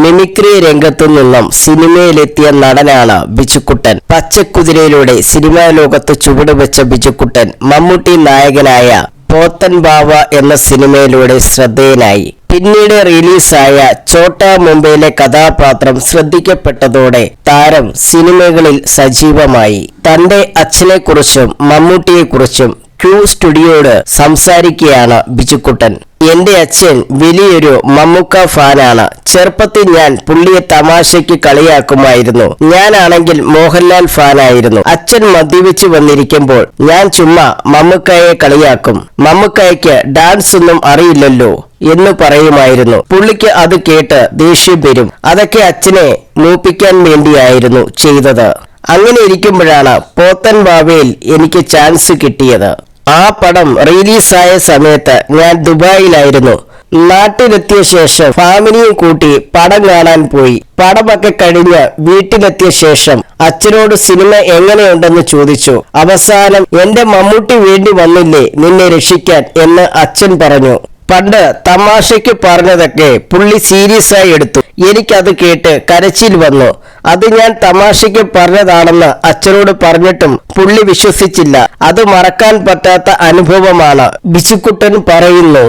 Mimicry രംഗത്തു നിന്നും സിനിമയിലെത്തിയ നടനാണ് ബിജുക്കുട്ടൻ. പച്ചക്കുതിരയിലൂടെ സിനിമാ ലോകത്ത് ചുവടുവെച്ച ബിജുക്കുട്ടൻ മമ്മൂട്ടി നായകനായ പോത്തൻ ബാവ എന്ന സിനിമയിലൂടെ ശ്രദ്ധേയനായി. പിന്നീട് റിലീസായ ചോട്ട മുംബൈയിലെ കഥാപാത്രം ശ്രദ്ധിക്കപ്പെട്ടതോടെ താരം സിനിമകളിൽ സജീവമായി. തന്റെ അച്ഛനെക്കുറിച്ചും മമ്മൂട്ടിയെക്കുറിച്ചും ക്യൂ സ്റ്റുഡിയോയോട് സംസാരിക്കുകയാണ് ബിജുക്കുട്ടൻ. എന്റെ അച്ഛൻ വലിയൊരു മമ്മൂക്ക ഫാനാണ്. ചെറുപ്പത്തിൽ ഞാൻ പുള്ളിയെ തമാശയ്ക്ക് കളിയാക്കുമായിരുന്നു. ഞാനാണെങ്കിൽ മോഹൻലാൽ ഫാനായിരുന്നു. അച്ഛൻ മദ്യപിച്ചു വന്നിരിക്കുമ്പോൾ ഞാൻ ചുമ്മാ മമ്മൂക്കായെ കളിയാക്കും. മമ്മൂക്കായ്ക്ക് ഡാൻസ് ഒന്നും അറിയില്ലല്ലോ എന്ന് പറയുമായിരുന്നു. പുള്ളിക്ക് അത് കേട്ട് ദേഷ്യം വരും. അതൊക്കെ അച്ഛനെ മൂപ്പിക്കാൻ വേണ്ടിയായിരുന്നു ചെയ്തത്. അങ്ങനെ ഇരിക്കുമ്പോഴാണ് പോത്തൻ ബാവയിൽ എനിക്ക് ചാൻസ് കിട്ടിയത്. ആ പടം റിലീസായ സമയത്ത് ഞാൻ ദുബായിലായിരുന്നു. നാട്ടിലെത്തിയ ശേഷം ഫാമിലിയും കൂട്ടി പടം കാണാൻ പോയി. പടമൊക്കെ കഴിഞ്ഞ് വീട്ടിലെത്തിയ ശേഷം അച്ഛനോട് സിനിമ എങ്ങനെയുണ്ടെന്ന് ചോദിച്ചു. അവസാനം എന്റെ മമ്മൂട്ടി വേണ്ടി വന്നില്ലേ നിന്നെ രക്ഷിക്കാൻ എന്ന് അച്ഛൻ പറഞ്ഞു. പണ്ട് തമാശയ്ക്ക് പറഞ്ഞതൊക്കെ പുള്ളി സീരിയസ് ആയി എടുത്തു. എനിക്കത് കേട്ട് കരച്ചിൽ വന്നു. അത് ഞാൻ തമാശയ്ക്ക് പറഞ്ഞതാണെന്ന് അച്ഛനോട് പറഞ്ഞിട്ടും പുള്ളി വിശ്വസിച്ചില്ല. അത് മറക്കാൻ പറ്റാത്ത അനുഭവമാണ്. ബിശുക്കുട്ടൻ പറയുന്നു